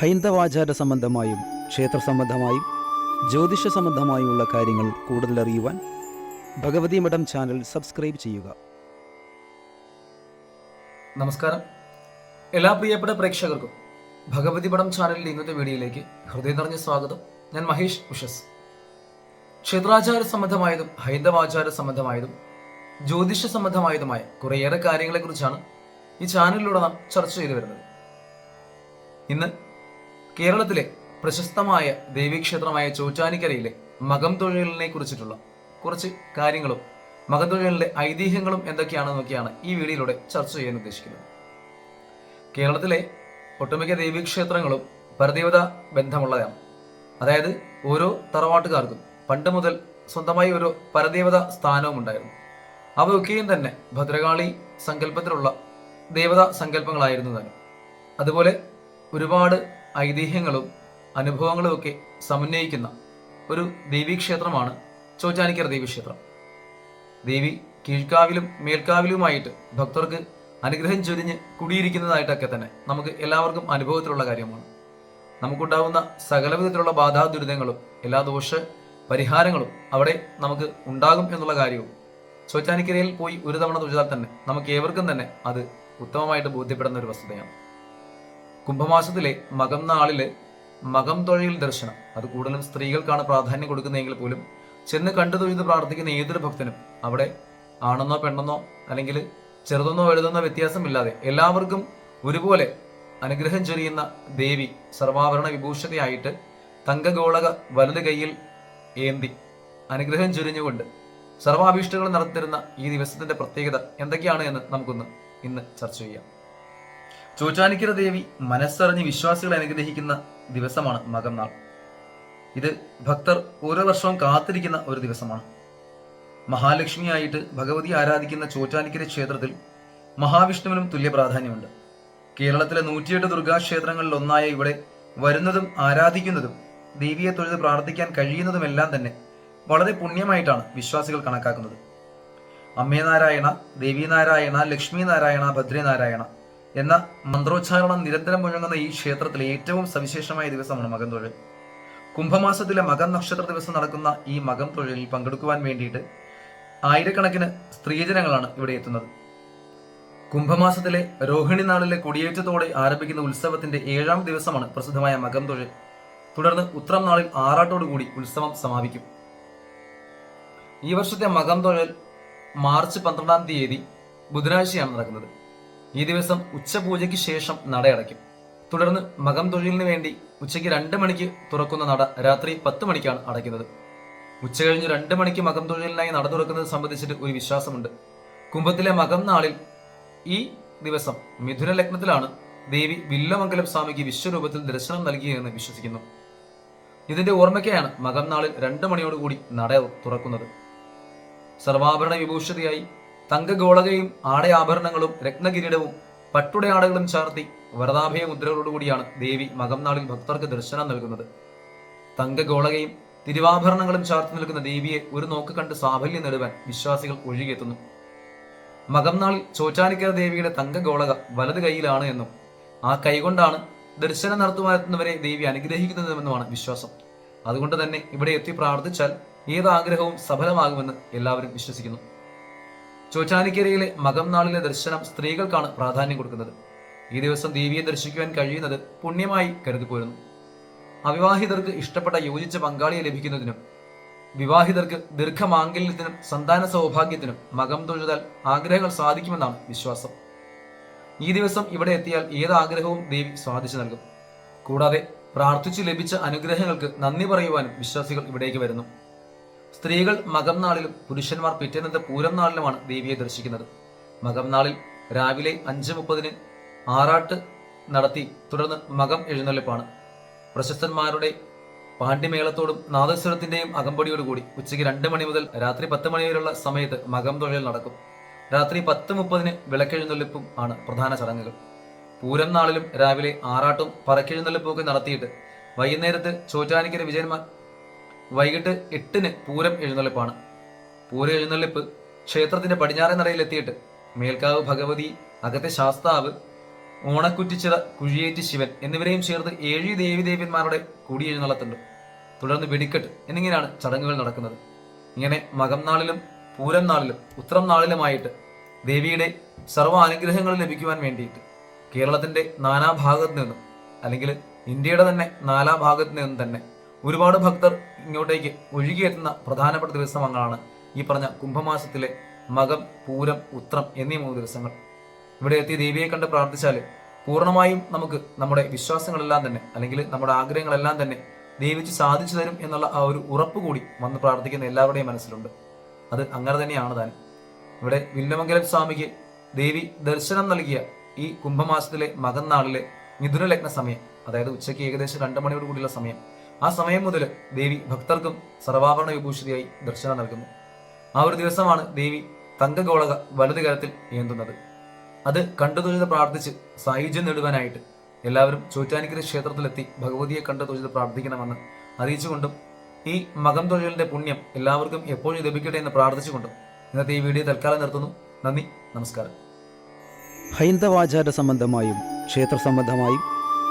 ഹൈന്ദവാചാര സംബന്ധമായും ക്ഷേത്ര സംബന്ധമായും ജ്യോതിഷ സംബന്ധമായുമുള്ള കാര്യങ്ങൾ കൂടുതൽ അറിയുവാൻ ഭഗവതി മഠം ചാനൽ സബ്സ്ക്രൈബ് ചെയ്യുക. നമസ്കാരം. എല്ലാ പ്രിയപ്പെട്ട പ്രേക്ഷകർക്കും ഭഗവതി പടം ചാനലിന്റെ ഇന്നത്തെ വീഡിയോയിലേക്ക് ഹൃദയം നിറഞ്ഞ സ്വാഗതം. ഞാൻ മഹേഷ് ഉഷസ്. ക്ഷേത്രാചാര സംബന്ധമായതും ഹൈന്ദവാചാര സംബന്ധമായതും ജ്യോതിഷ സംബന്ധമായതുമായ കുറേയേറെ കാര്യങ്ങളെക്കുറിച്ചാണ് ഈ ചാനലിലൂടെ നാം ചർച്ച ചെയ്തു വരുന്നത്. ഇന്ന് കേരളത്തിലെ പ്രശസ്തമായ ദേവീക്ഷേത്രമായ ചോറ്റാനിക്കരയിലെ മകം തൊഴിലിനെ കുറിച്ചിട്ടുള്ള കുറച്ച് കാര്യങ്ങളും മകം തൊഴിലിന്റെ ഐതിഹ്യങ്ങളും എന്തൊക്കെയാണെന്നൊക്കെയാണ് ഈ വീഡിയോയിലൂടെ ചർച്ച ചെയ്യാൻ ഉദ്ദേശിക്കുന്നത്. കേരളത്തിലെ ഒട്ടുമിക്ക ദേവീക്ഷേത്രങ്ങളും പരദേവത ബന്ധമുള്ളതാണ്. അതായത് ഓരോ തറവാട്ടുകാർക്കും പണ്ട് മുതൽ സ്വന്തമായി ഒരു പരദേവത സ്ഥാനവും ഉണ്ടായിരുന്നു. അവയൊക്കെയും തന്നെ ഭദ്രകാളി സങ്കല്പത്തിലുള്ള ദേവതാ സങ്കല്പങ്ങളായിരുന്നു തന്നെ. അതുപോലെ ഒരുപാട് ഐതിഹ്യങ്ങളും അനുഭവങ്ങളും ഒക്കെ സമന്വയിക്കുന്ന ഒരു ദേവീക്ഷേത്രമാണ് ചോറ്റാനിക്കര ദേവീക്ഷേത്രം. ദേവി കീഴ്ക്കാവിലും മേൽക്കാവിലുമായിട്ട് ഭക്തർക്ക് അനുഗ്രഹം ചൊരിഞ്ഞ് കുടിയിരിക്കുന്നതായിട്ടൊക്കെ തന്നെ നമുക്ക് എല്ലാവർക്കും അനുഭവത്തിലുള്ള കാര്യമാണ്. നമുക്കുണ്ടാവുന്ന സകലവിധത്തിലുള്ള ബാധാ ദുരിതങ്ങളും എല്ലാ ദോഷ പരിഹാരങ്ങളും അവിടെ നമുക്ക് ഉണ്ടാകും എന്നുള്ള കാര്യവും ചോറ്റാനിക്കരയിൽ പോയി ഒരു തവണ തൊഴിലാൽ തന്നെ നമുക്ക് ഏവർക്കും തന്നെ അത് ഉത്തമമായിട്ട് ബോധ്യപ്പെടുന്ന ഒരു വസ്തുതയാണ്. കുംഭമാസത്തിലെ മകം നാളിൽ മകം തൊഴിൽ ദർശനം. അത് കൂടുതലും സ്ത്രീകൾക്കാണ് പ്രാധാന്യം കൊടുക്കുന്നതെങ്കിൽ പോലും ചെന്ന് കണ്ടു തൊഴുത് പ്രാർത്ഥിക്കുന്ന ഏതൊരു ഭക്തനും അവിടെ ആണെന്നോ പെണ്ണെന്നോ അല്ലെങ്കിൽ ചെറുതെന്നോ വലുതെന്നോ വ്യത്യാസമില്ലാതെ എല്ലാവർക്കും ഒരുപോലെ അനുഗ്രഹം ചൊരിയുന്ന ദേവി സർവാഭരണ വിഭൂഷതയായിട്ട് തങ്കഗോളക വലത് കൈയിൽ ഏന്തി അനുഗ്രഹം ചൊരിഞ്ഞുകൊണ്ട് സർവാഭീഷ്ടങ്ങൾ നടത്തിരുന്ന ഈ ദിവസത്തിന്റെ പ്രത്യേകത എന്തൊക്കെയാണ് എന്ന് നമുക്കൊന്ന് ഇന്ന് ചർച്ച ചെയ്യാം. ചോറ്റാനിക്കര ദേവി മനസ്സറിഞ്ഞ് വിശ്വാസികളെ അനുഗ്രഹിക്കുന്ന ദിവസമാണ് മകം നാൾ ഇത് ഭക്തർ ഓരോ വർഷവും കാത്തിരിക്കുന്ന ഒരു ദിവസമാണ്. മഹാലക്ഷ്മിയായിട്ട് ഭഗവതി ആരാധിക്കുന്ന ചോറ്റാനിക്കര ക്ഷേത്രത്തിൽ മഹാവിഷ്ണുവിനും തുല്യ പ്രാധാന്യമുണ്ട്. കേരളത്തിലെ നൂറ്റിയെട്ട് ദുർഗാക്ഷേത്രങ്ങളിൽ ഒന്നായ ഇവിടെ വരുന്നതും ആരാധിക്കുന്നതും ദേവിയെ തൊഴുത് പ്രാർത്ഥിക്കാൻ കഴിയുന്നതുമെല്ലാം തന്നെ വളരെ പുണ്യമായിട്ടാണ് വിശ്വാസികൾ കണക്കാക്കുന്നത്. അമ്മേ നാരായണ ദേവി നാരായണ ലക്ഷ്മി നാരായണ ഭദ്രനാരായണ എന്ന മന്ത്രോച്ചാരണം നിരന്തരം മുഴങ്ങുന്ന ഈ ക്ഷേത്രത്തിലെ ഏറ്റവും സവിശേഷമായ ദിവസമാണ് മകം തൊഴിൽ കുംഭമാസത്തിലെ മകം നക്ഷത്ര ദിവസം നടക്കുന്ന ഈ മകം തൊഴിലിൽ പങ്കെടുക്കുവാൻ വേണ്ടിയിട്ട് ആയിരക്കണക്കിന് സ്ത്രീജനങ്ങളാണ് ഇവിടെ എത്തുന്നത്. കുംഭമാസത്തിലെ രോഹിണി നാളിലെ കൊടിയേറ്റത്തോടെ ആരംഭിക്കുന്ന ഉത്സവത്തിന്റെ ഏഴാം ദിവസമാണ് പ്രസിദ്ധമായ മകം തൊഴിൽ. തുടർന്ന് ഉത്രം നാളിൽ ആറാട്ടോടുകൂടി ഉത്സവം സമാപിക്കും. ഈ വർഷത്തെ മകം തൊഴിൽ മാർച്ച് പന്ത്രണ്ടാം തീയതി ബുധനാഴ്ചയാണ് നടക്കുന്നത്. ഈ ദിവസം ഉച്ചപൂജയ്ക്ക് ശേഷം നടയടയ്ക്കും തുടർന്ന് മകം തൊഴിലിന് വേണ്ടി ഉച്ചയ്ക്ക് രണ്ട് മണിക്ക് തുറക്കുന്ന നട രാത്രി പത്ത് മണിക്കാണ് അടയ്ക്കുന്നത്. ഉച്ച കഴിഞ്ഞ് രണ്ട് മണിക്ക് മകം തൊഴിലിനായി നട തുറക്കുന്നത് സംബന്ധിച്ചിട്ട് ഒരു വിശ്വാസമുണ്ട്. കുംഭത്തിലെ മകം നാളിൽ ഈ ദിവസം മിഥുന ലഗ്നത്തിലാണ് ദേവി വില്ലമംഗലം സ്വാമിക്ക് വിശ്വരൂപത്തിൽ ദർശനം നൽകിയെന്ന് വിശ്വസിക്കുന്നു. ഇതിന്റെ ഓർമ്മയ്ക്കായാണ് മകം നാളിൽ രണ്ട് മണിയോടുകൂടി നട തുറക്കുന്നത്. സർവാഭരണ വിഭൂഷിതയായി തങ്കഗോളകയും ആടയാഭരണങ്ങളും രത്നകിരീടവും പട്ടുടയാടകളും ചാർത്തി വരദാഭയ മുദ്രകളോടുകൂടിയാണ് ദേവി മകം നാളിൽ ഭക്തർക്ക് ദർശനം നൽകുന്നത്. തങ്കഗോളകയും തിരുവാഭരണങ്ങളും ചാർത്തി നിൽക്കുന്ന ദേവിയെ ഒരു നോക്ക് കണ്ട് സാഫല്യം നേടുവാൻ വിശ്വാസികൾ ഒഴുകിയെത്തുന്നു. മകം നാളിൽ ചോറ്റാനിക്കര ദേവിയുടെ തങ്കഗോളക വലത് കൈയിലാണ് എന്നും ആ കൈകൊണ്ടാണ് ദർശനം നടത്തുവാനെത്തുന്നവരെ ദേവി അനുഗ്രഹിക്കുന്നതെന്നുമാണ് വിശ്വാസം. അതുകൊണ്ട് തന്നെ ഇവിടെ എത്തി പ്രാർത്ഥിച്ചാൽ ഏത് ആഗ്രഹവും സഫലമാകുമെന്ന് എല്ലാവരും വിശ്വസിക്കുന്നു. ചോറ്റാനിക്കരയിലെ മകം നാളിലെ ദർശനം സ്ത്രീകൾക്കാണ് പ്രാധാന്യം കൊടുക്കുന്നത്. ഈ ദിവസം ദേവിയെ ദർശിക്കുവാൻ കഴിയുന്നത് പുണ്യമായി കരുതിപ്പോരുന്നു. അവിവാഹിതർക്ക് ഇഷ്ടപ്പെട്ട യോജിച്ച പങ്കാളിയെ ലഭിക്കുന്നതിനും വിവാഹിതർക്ക് ദീർഘമാംഗല്യത്തിനും സന്താന സൗഭാഗ്യത്തിനും മകം തൊഴുതാൽ ആഗ്രഹങ്ങൾ സാധിക്കുമെന്നാണ് വിശ്വാസം. ഈ ദിവസം ഇവിടെ എത്തിയാൽ ഏത് ആഗ്രഹവും ദേവി സാധിച്ചു നൽകും. കൂടാതെ പ്രാർത്ഥിച്ചു ലഭിച്ച അനുഗ്രഹങ്ങൾക്ക് നന്ദി പറയുവാനും വിശ്വാസികൾ ഇവിടേക്ക് വരുന്നു. സ്ത്രീകൾ മകം നാളിലും പുരുഷന്മാർ പിറ്റേന്നത്തെ പൂരം നാളിലുമാണ് ദേവിയെ ദർശിക്കുന്നത്. മകം നാളിൽ രാവിലെ അഞ്ച് മുപ്പതിന് ആറാട്ട് നടത്തി തുടർന്ന് മകം എഴുന്നള്ളിപ്പാണ്. പ്രശസ്തന്മാരുടെ പാണ്ഡ്യമേളത്തോടും നാദസ്വരത്തിന്റെയും അകമ്പടിയോടുകൂടി ഉച്ചയ്ക്ക് രണ്ട് മണി മുതൽ രാത്രി പത്ത് മണി വരെയുള്ള സമയത്ത് മകം തൊഴിൽ നടക്കും. രാത്രി പത്ത് മുപ്പതിന് വിളക്കെഴുന്നള്ളിപ്പും ആണ് പ്രധാന ചടങ്ങുകൾ. പൂരം നാളിലും രാവിലെ ആറാട്ടും പറക്കെഴുന്നള്ളിപ്പും ഒക്കെ നടത്തിയിട്ട് വൈകുന്നേരത്ത് ചോറ്റാനിക്കര വിജയന്മാർ വൈകിട്ട് എട്ടിന് പൂരം എഴുന്നള്ളിപ്പാണ്. പൂരം എഴുന്നള്ളിപ്പ് ക്ഷേത്രത്തിന്റെ പടിഞ്ഞാറൻ നടയിൽ എത്തിയിട്ട് മേൽക്കാവ് ഭഗവതി അകത്തെ ശാസ്താവ് ഓണക്കുറ്റിച്ചിറ കുഴിയേറ്റ് ശിവൻ എന്നിവരെയും ചേർത്ത് ഏഴ് ദേവിദേവന്മാരുടെ കൂടിയെഴുന്നള്ളത്തുണ്ട് തുടർന്ന് വെടിക്കെട്ട് എന്നിങ്ങനെയാണ് ചടങ്ങുകൾ നടക്കുന്നത്. ഇങ്ങനെ മകം നാളിലും പൂരം നാളിലും ഉത്രം നാളിലുമായിട്ട് ദേവിയുടെ സർവ അനുഗ്രഹങ്ങൾ ലഭിക്കുവാൻ വേണ്ടിയിട്ട് കേരളത്തിന്റെ നാനാഭാഗത്ത് നിന്നും അല്ലെങ്കിൽ ഇന്ത്യയുടെ തന്നെ നാലാ ഭാഗത്ത് നിന്നും തന്നെ ഒരുപാട് ഭക്തർ ഇങ്ങോട്ടേക്ക് ഒഴുകിയെത്തുന്ന പ്രധാനപ്പെട്ട ദിവസങ്ങളാണ് ഈ പറഞ്ഞ കുംഭമാസത്തിലെ മകം പൂരം ഉത്രം എന്നീ മൂന്ന് ദിവസങ്ങൾ. ഇവിടെ എത്തി ദേവിയെ കണ്ട് പ്രാർത്ഥിച്ചാൽ പൂർണമായും നമുക്ക് നമ്മുടെ വിശ്വാസങ്ങളെല്ലാം തന്നെ അല്ലെങ്കിൽ നമ്മുടെ ആഗ്രഹങ്ങളെല്ലാം തന്നെ ദേവിച്ച് സാധിച്ചു തരും എന്നുള്ള ആ ഒരു ഉറപ്പ് കൂടി വന്ന് പ്രാർത്ഥിക്കുന്ന എല്ലാവരുടെയും മനസ്സിലുണ്ട്. അത് അങ്ങനെ തന്നെയാണ് താൻ. ഇവിടെ വില്ലമംഗലം സ്വാമിക്ക് ദേവി ദർശനം നൽകിയ ഈ കുംഭമാസത്തിലെ മകന്നാളിലെ മിഥുന ലഗ്ന സമയം അതായത് ഉച്ചയ്ക്ക് ഏകദേശം രണ്ടു മണിയോട് കൂടിയുള്ള സമയം ആ സമയം മുതൽ ദേവി ഭക്തർക്കും സർവാഭരണ വിഭൂഷിതയായി ദർശനം നൽകുന്നു. ആ ഒരു ദിവസമാണ് ദേവി തങ്കഗോളക വലതു കരത്തിൽ ഏന്തുന്നത്. അത് കണ്ടു തൊഴുത് പ്രാർത്ഥിച്ച് സായുജ്യം നേടുവാനായിട്ട് എല്ലാവരും ചോറ്റാനിക്കര ക്ഷേത്രത്തിലെത്തി ഭഗവതിയെ കണ്ടു തൊഴുത് പ്രാർത്ഥിക്കണമെന്ന് അറിയിച്ചുകൊണ്ടും ഈ മകം തൊഴിലിന്റെ പുണ്യം എല്ലാവർക്കും എപ്പോഴും ലഭിക്കട്ടെ എന്ന് പ്രാർത്ഥിച്ചുകൊണ്ടും ഇന്നത്തെ ഈ വീഡിയോ തൽക്കാലം നിർത്തുന്നു. നന്ദി നമസ്കാരം. ഹൈന്ദവാചാര സംബന്ധമായും ക്ഷേത്ര സംബന്ധമായും